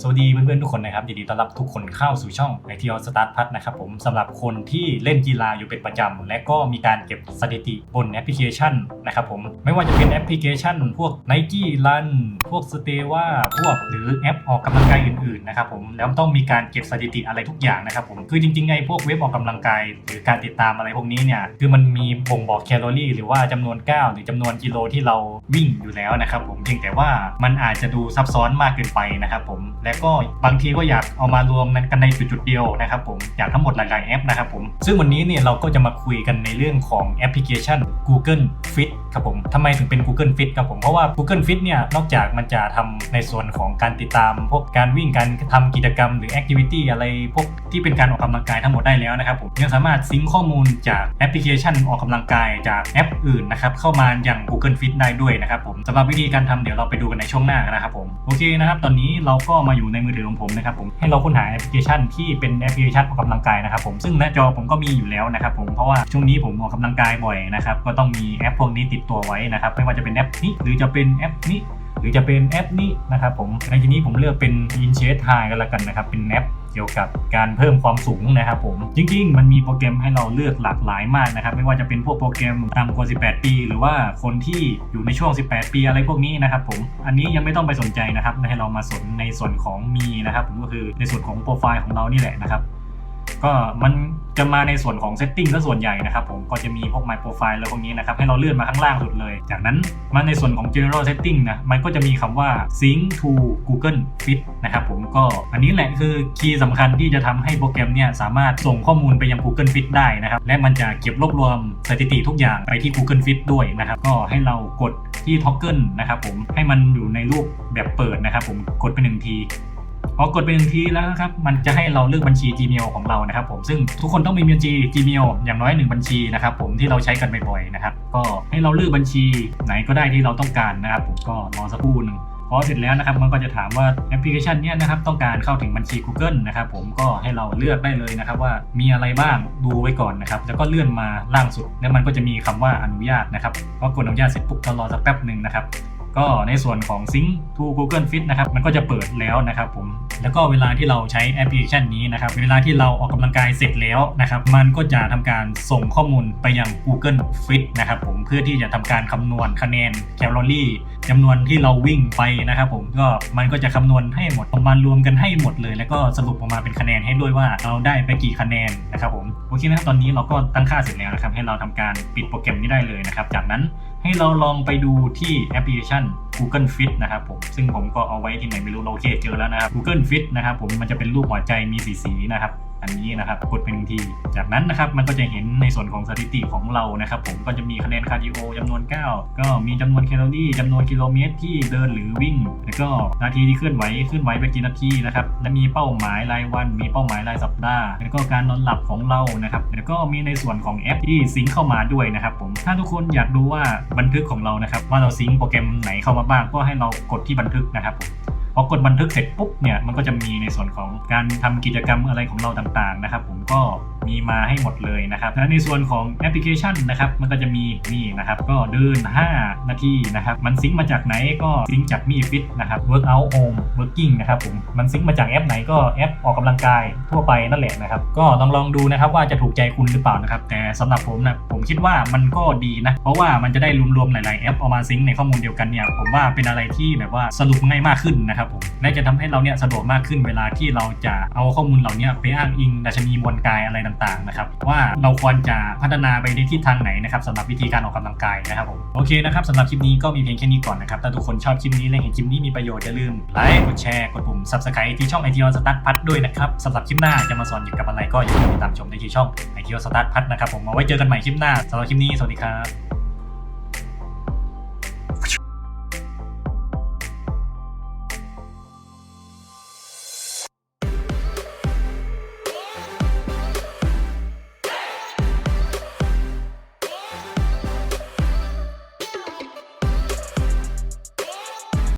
สวัสดีเพื่อนๆทุกคนนะครับยินดีต้อนรับทุกคนเข้าสู่ช่องไอทีอสตาร์ทพัทนะครับผมสำหรับคนที่เล่นกีฬาอยู่เป็นประจำ และก็มีการเก็บสถิติบนแอปพลิเคชันนะครับผมไม่ว่าจะเป็นแอปพลิเคชัน พวก n i กี้รันพวกสเตว่าพวกหรือแอปออกกำลังกายอื่นๆนะครับผมแล้วต้องมีการเก็บสถิติอะไรทุกอย่างนะครับผมคือจริงๆไอ้พวกเว็บออกกำลังกายหรือการติดตามอะไรพวกนี้เนี่ยคือมันมีบ่งบอกแคลอรี่ หรือว่าจำนวนก้าวหรือจำนวนกิโลที่เราวิ่งอยู่แล้วนะครับผมเพียงแต่ว่ามันอาจจะดูซับซ้อนมากเกินไปนะครับผมและก็บางทีก็อยากเอามารวมกันในจุดๆเดียวนะครับผมจากทั้งหมดหลายๆแอปนะครับผมซึ่งวันนี้เนี่ยเราก็จะมาคุยกันในเรื่องของแอปพลิเคชัน Google Fit ครับผมทำไมถึงเป็น Google Fit ครับผมเพราะว่า Google Fit เนี่ยนอกจากมันจะทำในส่วนของการติดตาม พวกการวิ่งการทำกิจกรรมหรือ Activity อะไรพวกที่เป็นการออกกำลังกายทั้งหมดได้แล้วนะครับผมยังสามารถซิงค์ข้อมูลจากแอปพลิเคชันออกกำลังกายจากแอปอื่นนะครับเข้ามาอย่าง Google Fit ได้ด้วยนะครับผมสำหรับวิธีการทำเดี๋ยวเราไปดูกันในช่วงหน้ากันนะครับผมโอเคนะครับตอนนี้เราก็มาอยู่ในมือถือของผมนะครับผมให้เราค้นหาแอปพลิเคชันที่เป็นแอปพลิเคชันออกกำลังกายนะครับผมซึ่งหน้าจอผมก็มีอยู่แล้วนะครับผมเพราะว่าช่วงนี้ผมออกกำลังกายบ่อยนะครับก็ต้องมีแอปพวกนี้ติดตัวไว้นะครับไม่ว่าจะเป็นแอปนี้หรือจะเป็นแอปนี้ หรือจะเป็นแอปนี้นะครับผมในที่นี้ผมเลือกเป็น i n c h a t High กันละกันนะครับ เป็นแอปเกี่ยวกับการเพิ่มความสูงนะครับผมจริง ๆ มันมีโปรแกรมให้เราเลือกหลากหลายมากนะครับ ไม่ว่าจะเป็นพวกโปรแกรมต่ำกว่า 18 ปี หรือว่าคนที่อยู่ในช่วง 18 ปีอะไรพวกนี้นะครับผมอันนี้ยังไม่ต้องไปสนใจนะครับให้เรามาสนในส่วนของมีนะครับผมก็คือในส่วนของโปรไฟล์ของเรานี่แหละนะครับ ก็มันจะมาในส่วนของ Setting ซะส่วนใหญ่นะครับผมก็จะมีพวก My Profile แล้วพวกนี้นะครับให้เราเลื่อนมาข้างล่างสุดเลย จากนั้นมาในส่วนของ General Setting นะมันก็จะมีคำว่า Sync to Google Fit นะครับผมก็อันนี้แหละคือคีย์สำคัญที่จะทำให้โปรแกรมเนี่ยสามารถส่งข้อมูลไปยัง Google Fit ได้นะครับและมันจะเก็บรวบรวมสถิติทุกอย่างไปที่ Google Fit ด้วยนะครับก็ให้เรากดที่ Toggle นะครับผมให้มันอยู่ในรูปแบบเปิดนะครับผมกดไปหนึ่งที พอกดไปหนึ่งทีแล้วนะครับมันจะให้เราเลือกบัญชี Gmail ของเรานะครับผมซึ่งทุกคนต้องมีบัญชี Gmail อย่างน้อยหนึ่งบัญชีนะครับผมที่เราใช้กันบ่อยๆนะครับก็ให้เราเลือกบัญชีไหนก็ได้ที่เราต้องการนะครับผมก็รอสักครู่หนึ่งพอเสร็จแล้วนะครับมันก็จะถามว่าแอปพลิเคชันเนี้ยนะครับต้องการเข้าถึงบัญชี Google นะครับผมก็ให้เราเลือกได้เลยนะครับว่ามีอะไรบ้างดูไว้ก่อนนะครับแล้วก็เลื่อนมาล่างสุด แล้วมันก็จะมีคำว่าอนุญาตนะครับพอกดอนุญาตเสร็จปุ๊บก็รอสักแป๊บหนึ่งนะครับ ก็ในส่วนของ Sync to Google Fit นะครับมันก็จะเปิดแล้วนะครับผมแล้วก็เวลาที่เราใช้แอปพลิเคชันนี้นะครับเวลาที่เราออกกำลังกายเสร็จแล้วนะครับมันก็จะทำการส่งข้อมูลไปยัง Google Fit นะครับผมเพื่อที่จะทำการคำนวณคะแนนแคลอรี่จำนวนที่เราวิ่งไปนะครับผมก็มันก็จะคำนวณให้หมดประมาณรวมกันให้หมดเลย แล้วก็สรุปออกมาเป็นคะแนนให้ด้วยว่าเราได้ไปกี่คะแนนนะครับผมโอเคนะครับตอนนี้เราก็ตั้งค่าเสร็จแล้วนะครับให้เราทำการปิดโปรแกรมนี้ได้เลยนะครับจากนั้น ให้เราลองไปดูที่แอปพลิเคชัน Google Fit นะครับผมซึ่งผมก็เอาไว้ที่ไหนไม่รู้เราโอเคเจอแล้วนะครับ Google Fit นะครับผมมันจะเป็นรูปหัวใจมีสีสีนะครับอันนี้นะครับกดเป็นที จากนั้นนะครับมันก็จะเห็นในส่วนของสถิติของเรานะครับผมก็จะมีคะแนนคาร์ดิโอจำนวน 9 ก็มีจำนวนแคลอรี่จำนวนกิโลเมตรที่เดินหรือวิ่ง แล้วก็นาทีที่เคลื่อนไหวเคลื่อนไหวไปกี่นาทีนะครับและมีเป้าหมายรายวัน มีเป้าหมายรายสัปดาห์ แล้วก็การนอนหลับของเรานะครับแล้วก็มีในส่วนของแอปที่ซิงเข้ามาด้วยนะครับผมถ้าทุกคนอยากดูว่าบันทึกของเรานะครับว่าเราซิงโปรแกรมไหนเข้ามาบ้างก็ให้เรากดที่บันทึกนะครับผมพอกดบันทึกเสร็จปุ๊บเนี่ยมันก็จะมีในส่วนของการทำกิจกรรมอะไรของเราต่างๆนะครับ ผมก็มีมาให้หมดเลยนะครับและในส่วนของแอปพลิเคชันนะครับมันก็จะมีนี่นะครับก็เดิน 5 นาทีนะครับมันซิงมาจากไหนก็ซิงจากมีฟิตนะครับ workout home working นะครับผมมันซิงมาจากแอปไหนก็แอปออกกำลังกายทั่วไปนั่นแหละนะครับก็ลองลองดูนะครับว่าจะถูกใจคุณหรือเปล่านะครับแต่สำหรับผมนะผมคิดว่ามันก็ดีนะเพราะว่ามันจะได้รวมๆหลายๆแอปเอามาซิงในข้อมูลเดียวกันเนี่ยผมว่าเป็นอะไรที่แบบว่าสรุปง่ายมากขึ้นนะครับผมและจะทำให้เราเนี่ยสะดวกมากขึ้นเวลาที่เราจะเอาข้อมูลเหล่านี้ไปอ้างอิงดัชนีมวลกายอะไรต่างๆนะครับว่าเราควรจะพัฒนาไปในทิศทางไหนนะครับสำหรับวิธีการออกกำลังกายนะครับผมโอเคนะครับสำหรับคลิปนี้ก็มีเพียงแค่นี้ก่อนนะครับถ้าทุกคนชอบคลิปนี้และเห็นคลิปนี้มีประโยชน์อย่าลืมไลค์กดแชร์กดปุ่ม subscribe ที่ช่อง i t o Start พัทด้วยนะครับสำหรับคลิปหน้าจะมาสอนเกี่ยวกับอะไรก็อย่าลืมติดตามชมในที่ช่อง i t o Start พัทนะครับผมมาไว้เจอกันใหม่คลิปหน้าสำหรับคลิปนี้สวัสดีครับ